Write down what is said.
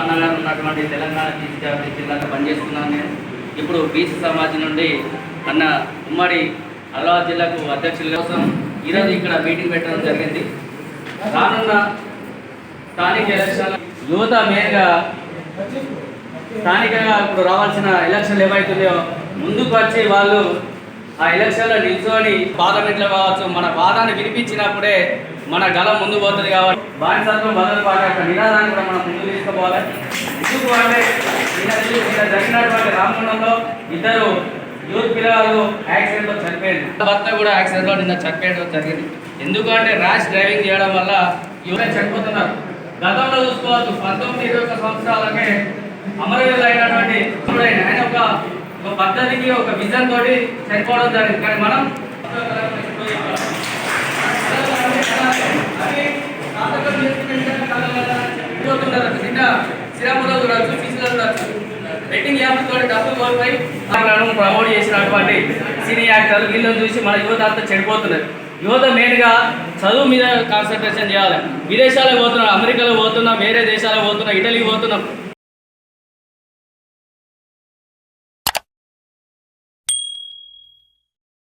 అన్నగారు ఉన్నటువంటి తెలంగాణ చీఫ్ జిల్లాలో పనిచేస్తున్నాను నేను. ఇప్పుడు బీసీ సమాజం నుండి అన్న ఉమ్మడి అలహాబాద్ జిల్లాకు అధ్యక్షుల కోసం ఈరోజు ఇక్కడ మీటింగ్ పెట్టడం జరిగింది. రానున్న స్థానిక ఎలక్షన్ యువత మెయిన్గా స్థానికంగా ఇప్పుడు రావాల్సిన ఎలక్షన్లు ఏవైతున్నాయో ముందుకు వచ్చి వాళ్ళు ఆ ఎలక్షన్లో నిల్చొని పార్లమెంట్లో కావచ్చు మన వాదాన్ని వినిపించినప్పుడే మన గల ముందు పోతుంది కాబట్టి బానిసత్వం బదులు పాట నినాదాన్ని కూడా మనం ముందు తీసుకోవాలి ఎందుకు అంటే నిన్న జరిగినటువంటి రామగుండంలో ఇద్దరు యూత్ పిల్లలు యాక్సిడెంట్లో చనిపోయింది భర్త కూడా యాక్సిడెంట్లో నిన్న చనిపోయడం జరిగింది. ఎందుకంటే ర్యాష్ డ్రైవింగ్ చేయడం వల్ల యువత చనిపోతున్నారు. గతంలో చూసుకోవచ్చు పంతొమ్మిది ఇరవై ఒక సంవత్సరాలకే అమరవీరులు అయినటువంటి ఆయన ఒక ఒక పద్ధతికి ఒక విజన్ తోటి చనిపోవడం జరిగింది. కానీ మనం శ్రీరాములో చూడవచ్చు సిసిలో బెట్టింగ్ యాప్ తోటి డబ్బులు కోల్పోయి వాళ్ళను ప్రమోట్ చేసినటువంటి సినీ యాక్టర్లు వీళ్ళని చూసి మన యువత అంతా చెడిపోతున్నారు. యువత మెయిన్గా చదువు మీద కాన్సన్ట్రేషన్ చేయాలి. విదేశాలకు పోతున్నాం అమెరికాలో పోతున్నాం వేరే దేశాలకు పోతున్నాం ఇటలీకి పోతున్నాం.